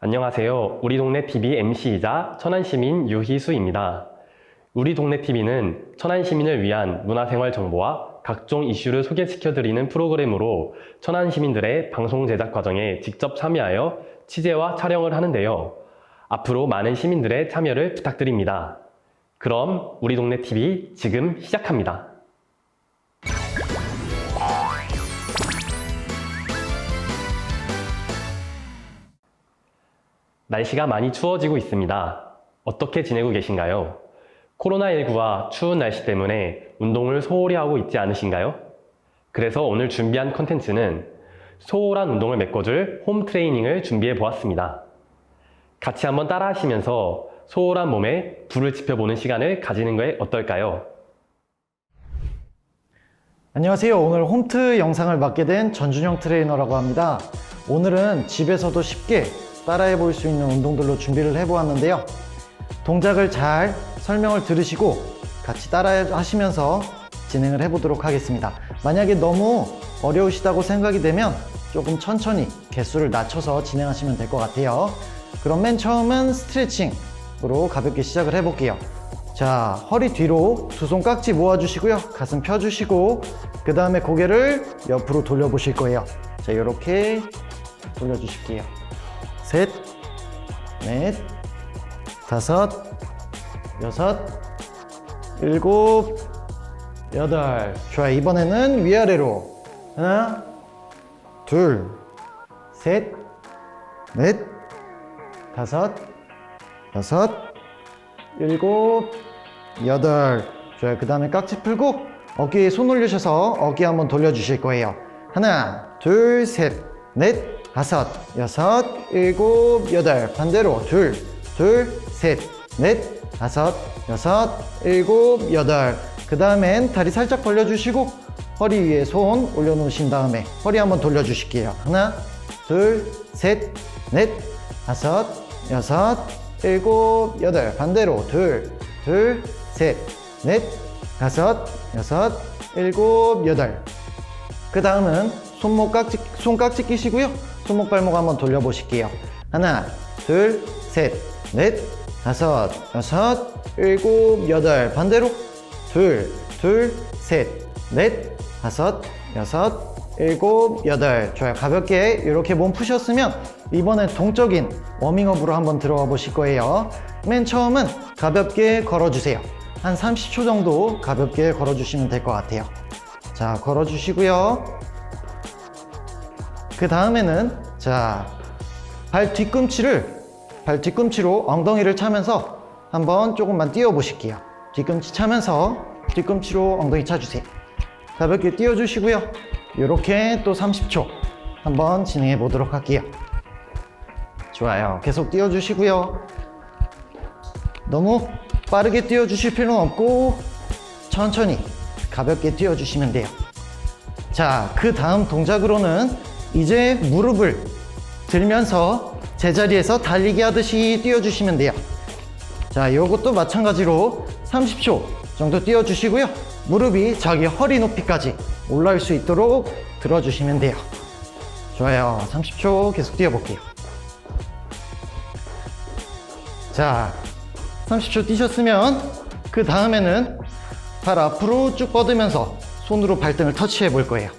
안녕하세요. 우리 동네 TV MC이자 천안시민 유희수입니다. 우리 동네 TV는 천안시민을 위한 문화생활 정보와 각종 이슈를 소개시켜드리는 프로그램으로 천안시민들의 방송 제작 과정에 직접 참여하여 취재와 촬영을 하는데요. 앞으로 많은 시민들의 참여를 부탁드립니다. 그럼 우리 동네 TV 지금 시작합니다. 날씨가 많이 추워지고 있습니다. 어떻게 지내고 계신가요? 코로나19와 추운 날씨 때문에 운동을 소홀히 하고 있지 않으신가요? 그래서 오늘 준비한 컨텐츠는 소홀한 운동을 메꿔줄 홈 트레이닝을 준비해 보았습니다. 같이 한번 따라 하시면서 소홀한 몸에 불을 지펴보는 시간을 가지는 게 어떨까요? 안녕하세요. 오늘 홈트 영상을 맡게 된 전준영 트레이너라고 합니다. 오늘은 집에서도 쉽게 따라해 볼 수 있는 운동들로 준비를 해 보았는데요. 동작을 잘 설명을 들으시고 같이 따라 하시면서 진행을 해 보도록 하겠습니다. 만약에 너무 어려우시다고 생각이 되면 조금 천천히 개수를 낮춰서 진행하시면 될 것 같아요. 그럼 맨 처음은 스트레칭으로 가볍게 시작을 해 볼게요. 자, 허리 뒤로 두 손 깍지 모아주시고요. 가슴 펴주시고, 그 다음에 고개를 옆으로 돌려보실 거예요. 자, 이렇게 돌려주실게요. 셋, 넷, 다섯, 여섯, 일곱, 여덟. 좋아요. 이번에는 위아래로. 하나, 둘, 셋, 넷, 다섯, 여섯, 일곱, 여덟. 좋아요. 그 다음에 깍지 풀고 어깨에 손 올리셔서 어깨 한번 돌려주실 거예요. 하나, 둘, 셋, 넷, 다섯, 여섯, 일곱, 여덟. 반대로 둘, 둘, 셋, 넷, 다섯, 여섯, 일곱, 여덟. 그 다음엔 다리 살짝 벌려주시고 허리 위에 손 올려놓으신 다음에 허리 한번 돌려주실게요. 하나, 둘, 셋, 넷, 다섯, 여섯, 일곱, 여덟. 반대로 둘, 둘, 셋, 넷, 다섯, 여섯, 일곱, 여덟. 그 다음은 손목 깍지, 손깍지 끼시고요. 손목 발목 한번 돌려보실게요. 하나, 둘, 셋, 넷, 다섯, 여섯, 일곱, 여덟. 반대로 둘, 둘, 셋, 넷, 다섯, 여섯, 일곱, 여덟. 좋아요. 가볍게 이렇게 몸 푸셨으면 이번엔 동적인 워밍업으로 한번 들어가 보실 거예요. 맨 처음은 가볍게 걸어주세요. 한 30초 정도 가볍게 걸어주시면 될 것 같아요. 자, 걸어주시고요. 그 다음에는 자, 발 뒤꿈치를 발 뒤꿈치로 엉덩이를 차면서 한번 조금만 뛰어 보실게요. 뒤꿈치 차면서 뒤꿈치로 엉덩이 차주세요. 가볍게 뛰어 주시고요. 이렇게 또 30초 한번 진행해 보도록 할게요. 좋아요. 계속 뛰어 주시고요. 너무 빠르게 뛰어 주실 필요는 없고 천천히 가볍게 뛰어 주시면 돼요. 자, 그 다음 동작으로는 이제 무릎을 들면서 제자리에서 달리기 하듯이 뛰어주시면 돼요. 자, 이것도 마찬가지로 30초 정도 뛰어주시고요. 무릎이 자기 허리 높이까지 올라올 수 있도록 들어주시면 돼요. 좋아요. 30초 계속 뛰어볼게요. 자, 30초 뛰셨으면 그 다음에는 발 앞으로 쭉 뻗으면서 손으로 발등을 터치해 볼 거예요.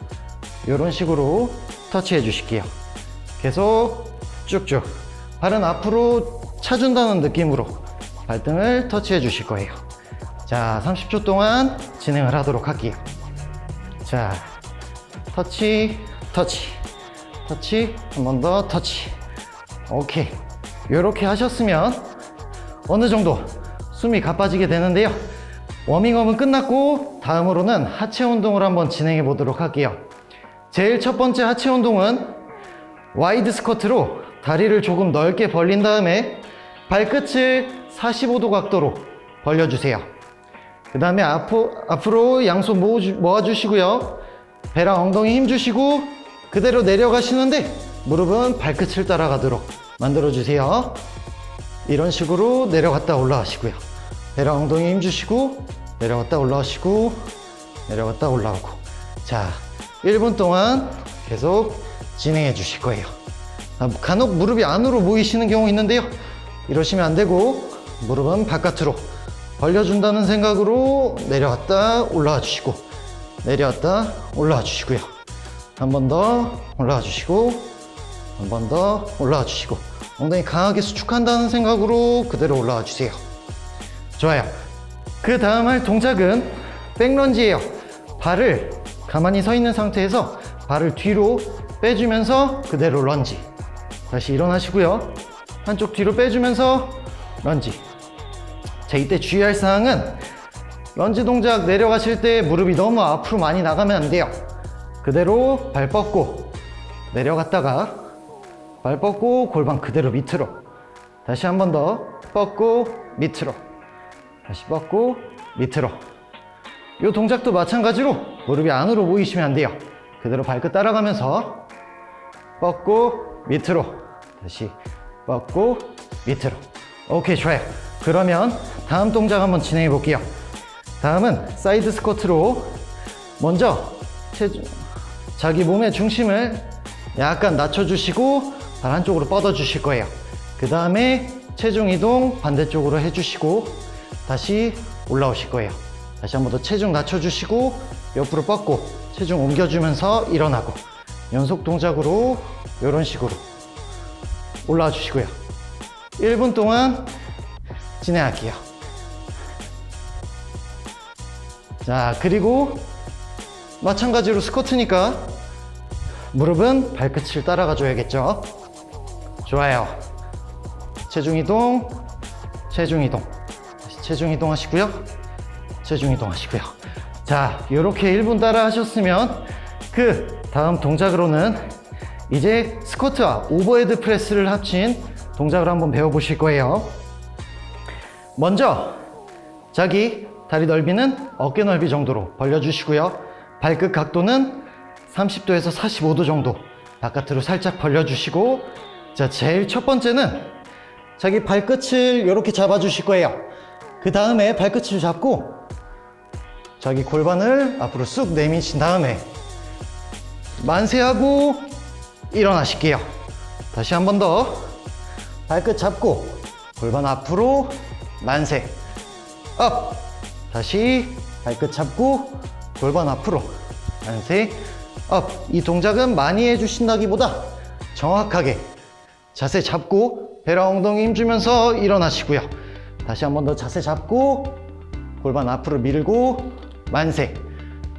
이런 식으로 터치해 주실게요. 계속 쭉쭉 발은 앞으로 차준다는 느낌으로 발등을 터치해 주실 거예요. 자, 30초 동안 진행을 하도록 할게요. 자, 터치, 터치, 터치, 한 번 더 터치. 오케이. 이렇게 하셨으면 어느 정도 숨이 가빠지게 되는데요. 워밍업은 끝났고 다음으로는 하체 운동을 한번 진행해 보도록 할게요. 제일 첫 번째 하체 운동은 와이드 스쿼트로 다리를 조금 넓게 벌린 다음에 발끝을 45도 각도로 벌려주세요. 그 다음에 앞으로 양손 모아주시고요. 배랑 엉덩이 힘 주시고 그대로 내려가시는데 무릎은 발끝을 따라가도록 만들어주세요. 이런 식으로 내려갔다 올라가시고요. 배랑 엉덩이 힘 주시고 내려갔다 올라오시고 내려갔다 올라오고 자 1분 동안 계속 진행해 주실 거예요. 아, 간혹 무릎이 안으로 모이시는 경우 있는데요. 이러시면 안 되고 무릎은 바깥으로 벌려준다는 생각으로 내려왔다 올라와 주시고 내려왔다 올라와 주시고요. 한 번 더 올라와 주시고 한 번 더 올라와 주시고 엉덩이 강하게 수축한다는 생각으로 그대로 올라와 주세요. 좋아요. 그 다음 할 동작은 백런지예요. 발을 가만히 서 있는 상태에서 발을 뒤로 빼주면서 그대로 런지. 다시 일어나시고요. 한쪽 뒤로 빼주면서 런지. 자, 이때 주의할 사항은 런지 동작 내려가실 때 무릎이 너무 앞으로 많이 나가면 안 돼요. 그대로 발 뻗고 내려갔다가 발 뻗고 골반 그대로 밑으로. 다시 한 번 더 뻗고 밑으로. 다시 뻗고 밑으로. 이 동작도 마찬가지로 무릎이 안으로 모이시면 안 돼요. 그대로 발끝 따라가면서 뻗고 밑으로. 다시 뻗고 밑으로. 오케이, 좋아요. 그러면 다음 동작 한번 진행해 볼게요. 다음은 사이드 스쿼트로 먼저 체중, 자기 몸의 중심을 약간 낮춰주시고 발 한쪽으로 뻗어주실 거예요. 그 다음에 체중 이동 반대쪽으로 해주시고 다시 올라오실 거예요. 다시 한 번 더 체중 낮춰주시고 옆으로 뻗고 체중 옮겨주면서 일어나고 연속 동작으로 이런 식으로 올라와 주시고요. 1분 동안 진행할게요. 자, 그리고 마찬가지로 스쿼트니까 무릎은 발끝을 따라가 줘야겠죠. 좋아요. 체중 이동, 체중 이동. 다시 체중 이동 하시고요. 체중 이동 하시고요. 자, 이렇게 1분 따라 하셨으면 그 다음 동작으로는 이제 스쿼트와 오버헤드 프레스를 합친 동작을 한번 배워보실 거예요. 먼저 자기 다리 넓이는 어깨 넓이 정도로 벌려주시고요. 발끝 각도는 30도에서 45도 정도 바깥으로 살짝 벌려주시고 자 제일 첫 번째는 자기 발끝을 이렇게 잡아주실 거예요. 그 다음에 발끝을 잡고 자기 골반을 앞으로 쑥 내미신 다음에 만세하고 일어나실게요. 다시 한 번 더 발끝 잡고 골반 앞으로 만세. 업! 다시 발끝 잡고 골반 앞으로 만세. 업 이 동작은 많이 해주신다기보다 정확하게 자세 잡고 배랑 엉덩이 힘주면서 일어나시고요. 다시 한 번 더 자세 잡고 골반 앞으로 밀고 만세.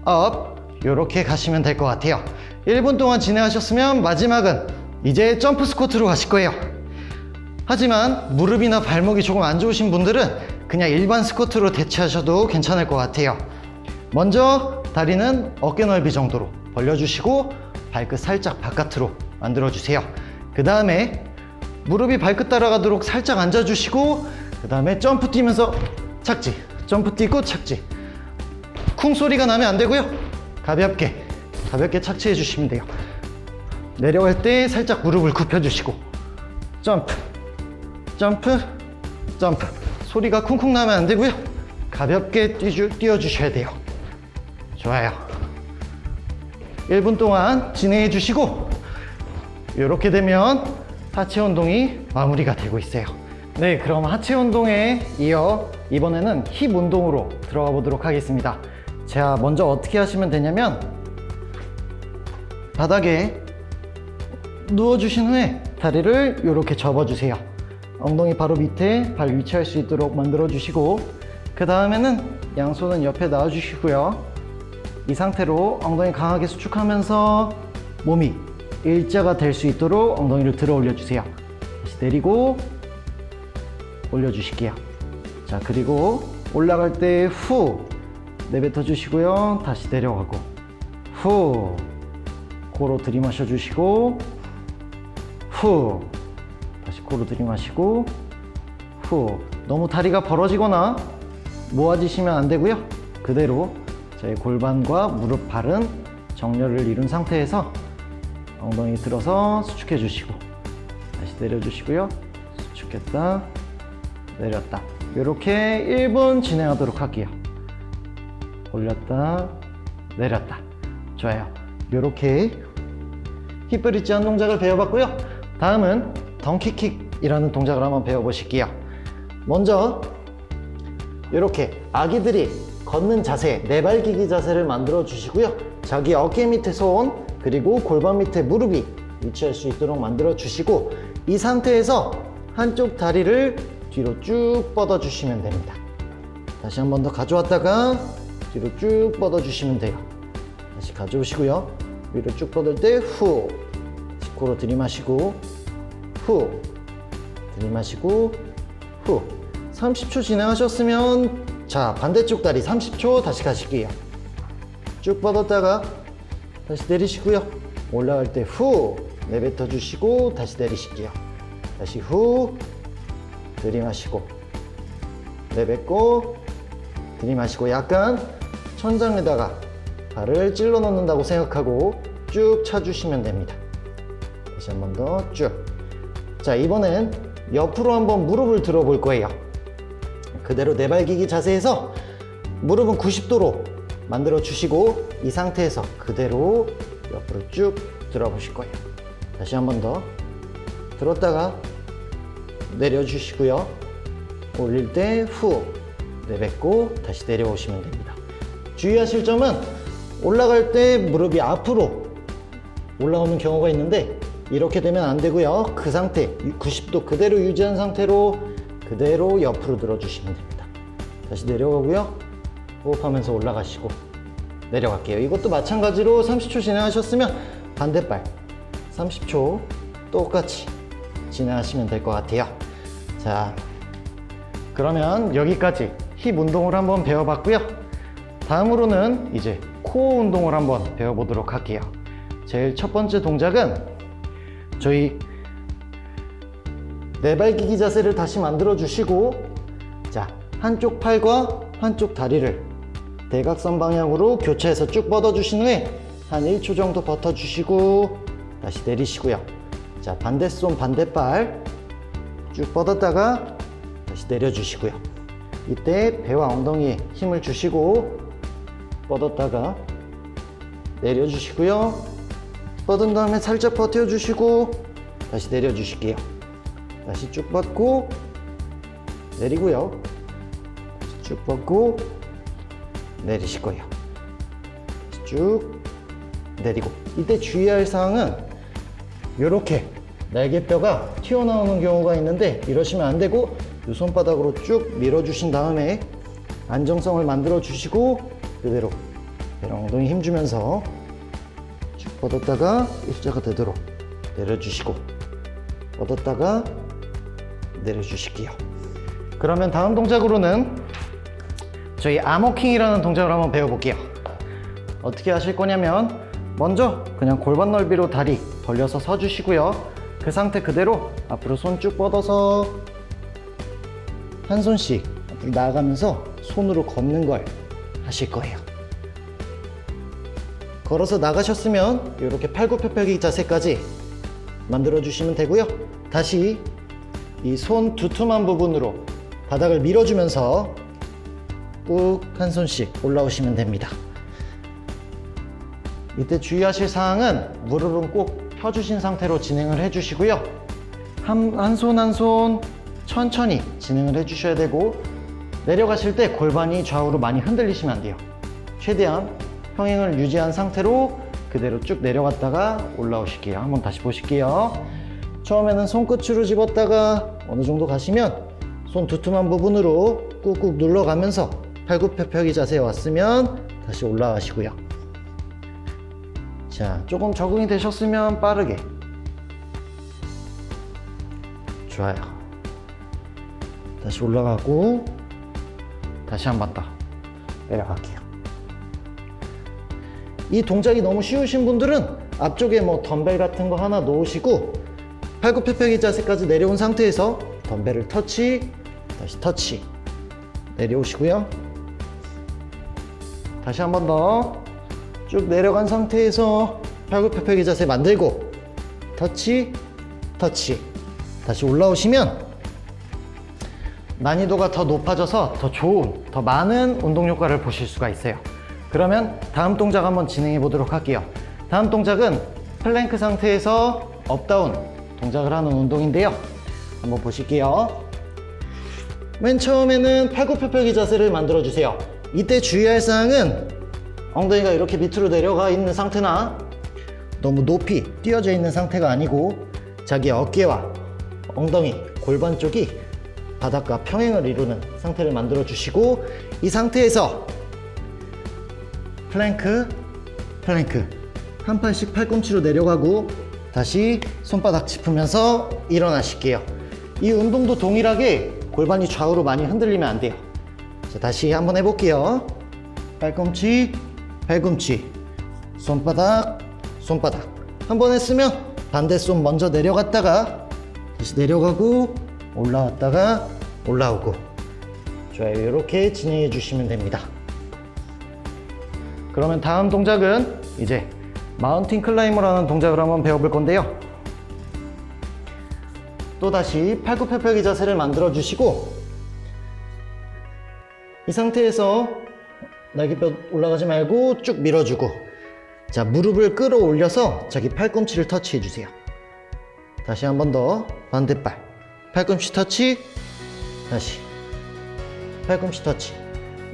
업. 이렇게 가시면 될 것 같아요. 1분 동안 진행하셨으면 마지막은 이제 점프 스쿼트로 가실 거예요. 하지만 무릎이나 발목이 조금 안 좋으신 분들은 그냥 일반 스쿼트로 대체하셔도 괜찮을 것 같아요. 먼저 다리는 어깨 넓이 정도로 벌려주시고 발끝 살짝 바깥으로 만들어주세요. 그 다음에 무릎이 발끝 따라가도록 살짝 앉아주시고 그 다음에 점프 뛰면서 착지 점프 뛰고 착지 쿵 소리가 나면 안 되고요. 가볍게 가볍게 착지해 주시면 돼요. 내려갈 때 살짝 무릎을 굽혀주시고 점프 점프 점프. 소리가 쿵쿵 나면 안 되고요. 가볍게 뛰주, 뛰어주셔야 돼요. 좋아요. 1분 동안 진행해 주시고 이렇게 되면 하체 운동이 마무리가 되고 있어요. 네 그럼 하체 운동에 이어 이번에는 힙 운동으로 들어가 보도록 하겠습니다 자 먼저 어떻게 하시면 되냐면 바닥에 누워주신 후에 다리를 이렇게 접어주세요. 엉덩이 바로 밑에 발 위치할 수 있도록 만들어 주시고 그 다음에는 양손은 옆에 놔 주시고요. 이 상태로 엉덩이 강하게 수축하면서 몸이 일자가 될 수 있도록 엉덩이를 들어 올려 주세요. 다시 내리고 올려 주실게요. 자 그리고 올라갈 때 후 내뱉어 주시고요. 다시 내려가고. 후. 코로 들이마셔 주시고. 후. 다시 코로 들이마시고. 후. 너무 다리가 벌어지거나 모아지시면 안 되고요. 그대로 제 골반과 무릎 발은 정렬을 이룬 상태에서 엉덩이 들어서 수축해 주시고. 다시 내려 주시고요. 수축했다. 내렸다. 이렇게 1분 진행하도록 할게요 올렸다 내렸다 좋아요 이렇게 힙 브릿지 한 동작을 배워봤고요 다음은 덩키킥이라는 동작을 한번 배워보실게요. 먼저 이렇게 아기들이 걷는 자세, 네발기기 자세를 만들어 주시고요. 자기 어깨 밑에 손, 그리고 골반 밑에 무릎이 위치할 수 있도록 만들어 주시고 이 상태에서 한쪽 다리를 뒤로 쭉 뻗어 주시면 됩니다. 다시 한 번 더 가져왔다가 뒤로 쭉 뻗어 주시면 돼요. 다시 가져오시고요. 위로 쭉 뻗을 때 후. 코로 들이마시고 후. 들이마시고 후. 30초 진행하셨으면 자 반대쪽 다리 30초 다시 가실게요. 쭉 뻗었다가 다시 내리시고요. 올라갈 때 후. 내뱉어 주시고 다시 내리실게요. 다시 후. 들이마시고 내뱉고 들이마시고 약간 천장에다가 발을 찔러 넣는다고 생각하고 쭉 차주시면 됩니다. 다시 한 번 더 쭉. 자, 이번엔 옆으로 한번 무릎을 들어 볼 거예요. 그대로 내발기기 자세에서 무릎은 90도로 만들어 주시고 이 상태에서 그대로 옆으로 쭉 들어 보실 거예요. 다시 한 번 더 들었다가 내려 주시고요. 올릴 때 후 내뱉고 다시 내려오시면 됩니다. 주의하실 점은 올라갈 때 무릎이 앞으로 올라오는 경우가 있는데 이렇게 되면 안 되고요. 그 상태 90도 그대로 유지한 상태로 그대로 옆으로 들어주시면 됩니다. 다시 내려가고요. 호흡하면서 올라가시고 내려갈게요. 이것도 마찬가지로 30초 진행하셨으면 반대발 30초 똑같이 진행하시면 될 것 같아요. 자, 그러면 여기까지 힙 운동을 한번 배워봤고요. 다음으로는 이제 코어 운동을 한번 배워보도록 할게요. 제일 첫 번째 동작은 저희 네발기기 자세를 다시 만들어 주시고 자 한쪽 팔과 한쪽 다리를 대각선 방향으로 교차해서 쭉 뻗어 주신 후에 한 1초 정도 버텨 주시고 다시 내리시고요. 자 반대손 반대발 쭉 뻗었다가 다시 내려 주시고요. 이때 배와 엉덩이에 힘을 주시고 뻗었다가 내려주시고요. 뻗은 다음에 살짝 버텨주시고 다시 내려주실게요. 다시 쭉 뻗고 내리고요. 다시 쭉 뻗고 내리실 거예요. 쭉 내리고 이때 주의할 사항은 이렇게 날개뼈가 튀어나오는 경우가 있는데 이러시면 안 되고 이 손바닥으로 쭉 밀어주신 다음에 안정성을 만들어 주시고 그대로 배랑 엉덩이 힘주면서 쭉 뻗었다가 일자가 되도록 내려주시고 뻗었다가 내려주실게요. 그러면 다음 동작으로는 저희 아머킹이라는 동작을 한번 배워볼게요. 어떻게 하실 거냐면 먼저 그냥 골반 넓이로 다리 벌려서 서주시고요. 그 상태 그대로 앞으로 손 쭉 뻗어서 한 손씩 앞으로 나아가면서 손으로 걷는 걸 하실 거예요. 걸어서 나가셨으면 이렇게 팔굽혀펴기 자세까지 만들어 주시면 되고요. 다시 이 손 두툼한 부분으로 바닥을 밀어주면서 꾹 한 손씩 올라오시면 됩니다. 이때 주의하실 사항은 무릎은 꼭 펴주신 상태로 진행을 해주시고요. 한 손 한손 천천히 진행을 해주셔야 되고 내려가실 때 골반이 좌우로 많이 흔들리시면 안 돼요. 최대한 평행을 유지한 상태로 그대로 쭉 내려갔다가 올라오실게요. 한번 다시 보실게요. 처음에는 손끝으로 집었다가 어느 정도 가시면 손 두툼한 부분으로 꾹꾹 눌러가면서 팔굽혀펴기 자세에 왔으면 다시 올라가시고요. 자, 조금 적응이 되셨으면 빠르게. 좋아요. 다시 올라가고, 다시 한 번 더 내려갈게요. 이 동작이 너무 쉬우신 분들은 앞쪽에 뭐 덤벨 같은 거 하나 놓으시고, 팔굽혀펴기 자세까지 내려온 상태에서 덤벨을 터치, 다시 터치. 내려오시고요. 다시 한 번 더. 쭉 내려간 상태에서 팔굽혀펴기 자세 만들고 터치 터치 다시 올라오시면 난이도가 더 높아져서 더 좋은 더 많은 운동 효과를 보실 수가 있어요 그러면 다음 동작 한번 진행해 보도록 할게요 다음 동작은 플랭크 상태에서 업다운 동작을 하는 운동인데요. 한번 보실게요. 맨 처음에는 팔굽혀펴기 자세를 만들어 주세요. 이때 주의할 사항은 엉덩이가 이렇게 밑으로 내려가 있는 상태나 너무 높이 뛰어져 있는 상태가 아니고 자기 어깨와 엉덩이, 골반 쪽이 바닥과 평행을 이루는 상태를 만들어 주시고 이 상태에서 플랭크, 플랭크 한 팔씩 팔꿈치로 내려가고 다시 손바닥 짚으면서 일어나실게요. 이 운동도 동일하게 골반이 좌우로 많이 흔들리면 안 돼요. 자, 다시 한번 해볼게요. 팔꿈치, 팔꿈치, 손바닥, 손바닥. 한 번 했으면 반대 손 먼저 내려갔다가 다시 내려가고 올라왔다가 올라오고 좋아요. 이렇게 진행해 주시면 됩니다. 그러면 다음 동작은 이제 마운틴 클라이머라는 동작을 한번 배워볼 건데요. 또다시 팔굽혀펴기 자세를 만들어 주시고 이 상태에서 날개뼈 올라가지 말고 쭉 밀어주고 자 무릎을 끌어올려서 자기 팔꿈치를 터치해 주세요. 다시 한 번 더 반대발 팔꿈치 터치. 다시. 팔꿈치 터치.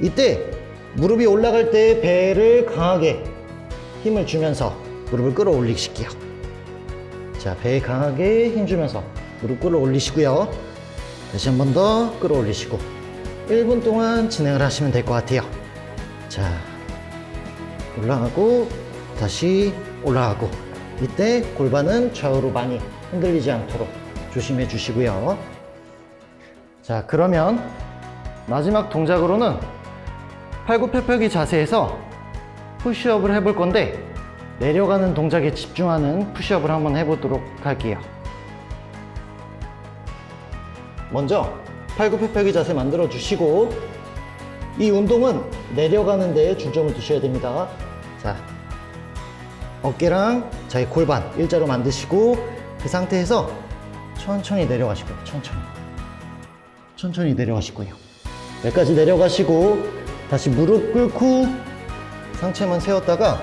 이때 무릎이 올라갈 때 배를 강하게 힘을 주면서 무릎을 끌어올리실게요. 자 배에 강하게 힘 주면서 무릎 끌어올리시고요. 다시 한 번 더 끌어올리시고 1분 동안 진행을 하시면 될 것 같아요. 자 올라가고 다시 올라가고. 이때 골반은 좌우로 많이 흔들리지 않도록 조심해 주시고요 자 그러면 마지막 동작으로는 팔굽혀펴기 자세에서 푸시업을 해볼 건데 내려가는 동작에 집중하는 푸시업을 한번 해보도록 할게요. 먼저 팔굽혀펴기 자세 만들어 주시고 이 운동은 내려가는 데에 중점을 두셔야 됩니다. 자, 어깨랑 자기 골반 일자로 만드시고 그 상태에서 천천히 내려가시고요. 천천히. 천천히 내려가실 거예요. 여기까지 내려가시고 다시 무릎 꿇고 상체만 세웠다가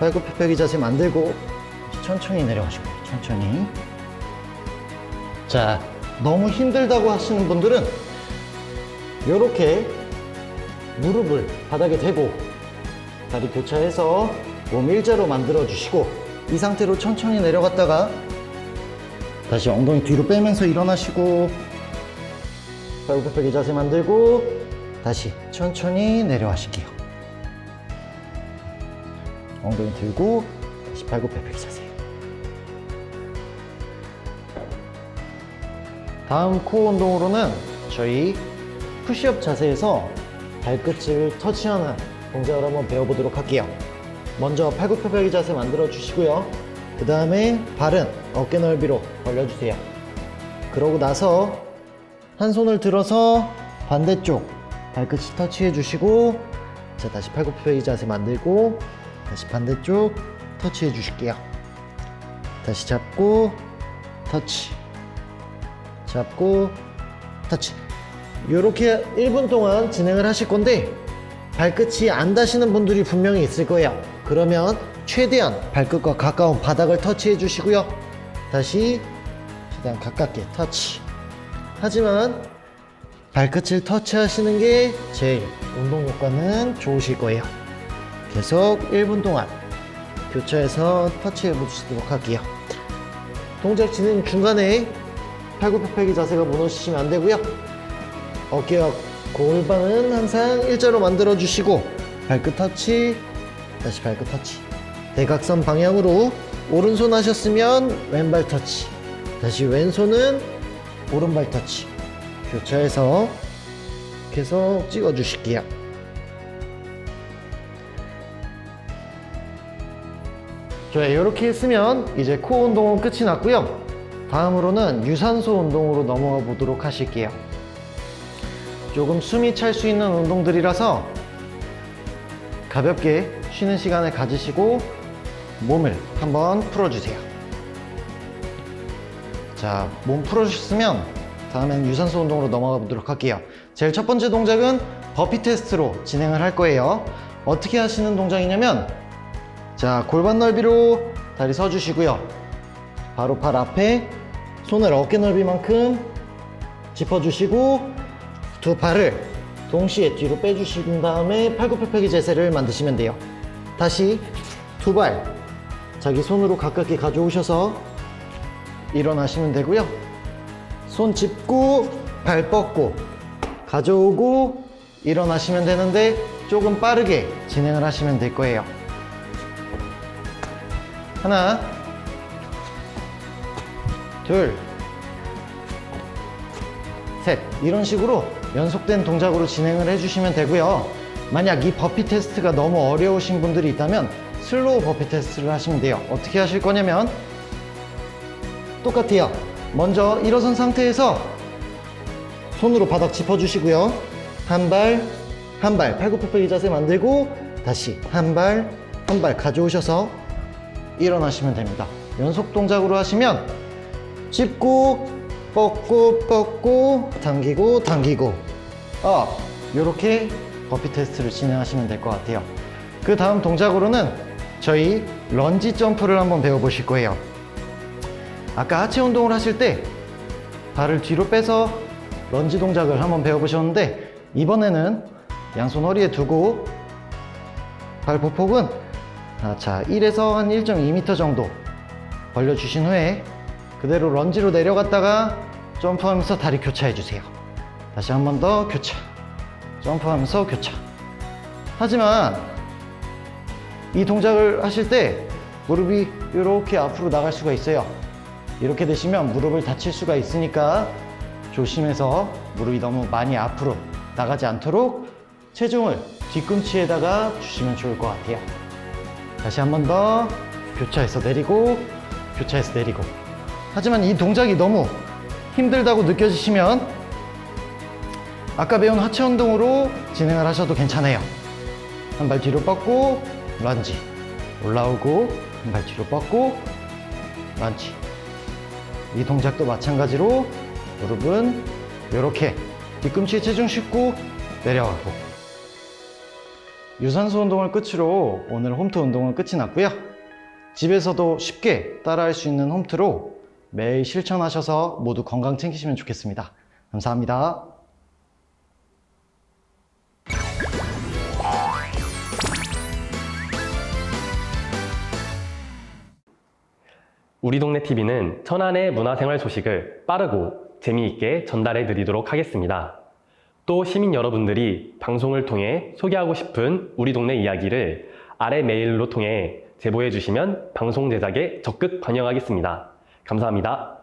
팔굽혀펴기 자세 만들고 천천히 내려가시고 천천히 자 너무 힘들다고 하시는 분들은 이렇게 무릎을 바닥에 대고 다리 교차해서 몸 일자로 만들어 주시고 이 상태로 천천히 내려갔다가 다시 엉덩이 뒤로 빼면서 일어나시고 팔굽혀펴기 자세 만들고 다시 천천히 내려가실게요. 엉덩이 들고 다시 팔굽혀펴기 자세. 다음 코어 운동으로는 저희 푸시업 자세에서 발끝을 터치하는 동작을 한번 배워보도록 할게요. 먼저 팔굽혀펴기 자세 만들어 주시고요. 그 다음에 발은 어깨 넓이로 벌려주세요. 그러고 나서 한 손을 들어서 반대쪽 발끝이 터치해 주시고 자 다시 팔굽혀펴기 자세 만들고 다시 반대쪽 터치해 주실게요. 다시 잡고 터치. 잡고 터치. 이렇게 1분 동안 진행을 하실 건데 발끝이 안 닿으시는 분들이 분명히 있을 거예요. 그러면 최대한 발끝과 가까운 바닥을 터치해 주시고요 다시 최대한 가깝게 터치 하지만 발끝을 터치하시는 게 제일 운동 효과는 좋으실 거예요. 계속 1분 동안 교차해서 터치해 보시도록 할게요. 동작 진행 중간에 팔굽혀펴기 자세가 무너지시면 안 되고요. 어깨와 골반은 항상 일자로 만들어 주시고 발끝 터치, 다시 발끝 터치. 대각선 방향으로 오른손 하셨으면 왼발 터치, 다시 왼손은 오른발 터치. 교차해서 계속 찍어 주실게요. 좋아요. 이렇게 했으면 이제 코어 운동은 끝이 났고요. 다음으로는 유산소 운동으로 넘어가 보도록 하실게요. 조금 숨이 찰 수 있는 운동들이라서 가볍게 쉬는 시간을 가지시고 몸을 한번 풀어주세요. 자, 몸 풀어주셨으면 다음엔 유산소 운동으로 넘어가 보도록 할게요. 제일 첫 번째 동작은 버피 테스트로 진행을 할 거예요. 어떻게 하시는 동작이냐면 자, 골반 넓이로 다리 서주시고요. 바로 팔 앞에 손을 어깨 넓이만큼 짚어주시고 두 팔을 동시에 뒤로 빼주신 다음에 팔굽혀펴기 자세를 만드시면 돼요. 다시 두 발 자기 손으로 가깝게 가져오셔서 일어나시면 되고요. 손 짚고 발 뻗고 가져오고 일어나시면 되는데 조금 빠르게 진행을 하시면 될 거예요. 하나, 둘, 셋. 이런 식으로 연속된 동작으로 진행을 해주시면 되고요. 만약 이 버피 테스트가 너무 어려우신 분들이 있다면 슬로우 버피 테스트를 하시면 돼요. 어떻게 하실 거냐면 똑같아요. 먼저 일어선 상태에서 손으로 바닥 짚어주시고요. 한 발, 한 발, 팔굽혀펴기 자세 만들고 다시 한 발, 한 발 가져오셔서 일어나시면 됩니다. 연속 동작으로 하시면 짚고, 뻗고, 뻗고, 당기고, 당기고, 업. 이렇게 버피 테스트를 진행하시면 될 것 같아요. 그 다음 동작으로는 저희 런지 점프를 한번 배워보실 거예요. 아까 하체 운동을 하실 때 발을 뒤로 빼서 런지 동작을 한번 배워보셨는데 이번에는 양손 허리에 두고 발 보폭은 아, 자 1에서 한 1.2m 정도 벌려주신 후에 그대로 런지로 내려갔다가 점프하면서 다리 교차해 주세요. 다시 한 번 더 교차. 점프하면서 교차. 하지만 이 동작을 하실 때 무릎이 이렇게 앞으로 나갈 수가 있어요. 이렇게 되시면 무릎을 다칠 수가 있으니까 조심해서 무릎이 너무 많이 앞으로 나가지 않도록 체중을 뒤꿈치에다가 주시면 좋을 것 같아요. 다시 한 번 더 교차해서 내리고 교차해서 내리고 하지만 이 동작이 너무 힘들다고 느껴지시면 아까 배운 하체 운동으로 진행을 하셔도 괜찮아요. 한 발 뒤로 뻗고 런지 올라오고 한발 뒤로 뻗고 런지 이 동작도 마찬가지로 무릎은 이렇게 뒤꿈치에 체중 싣고 내려가고 유산소 운동을 끝으로 오늘 홈트 운동은 끝이 났고요. 집에서도 쉽게 따라할 수 있는 홈트로 매일 실천하셔서 모두 건강 챙기시면 좋겠습니다. 감사합니다. 우리 동네 TV는 천안의 문화생활 소식을 빠르고 재미있게 전달해 드리도록 하겠습니다. 또 시민 여러분들이 방송을 통해 소개하고 싶은 우리 동네 이야기를 아래 메일로 통해 제보해 주시면 방송 제작에 적극 반영하겠습니다. 감사합니다.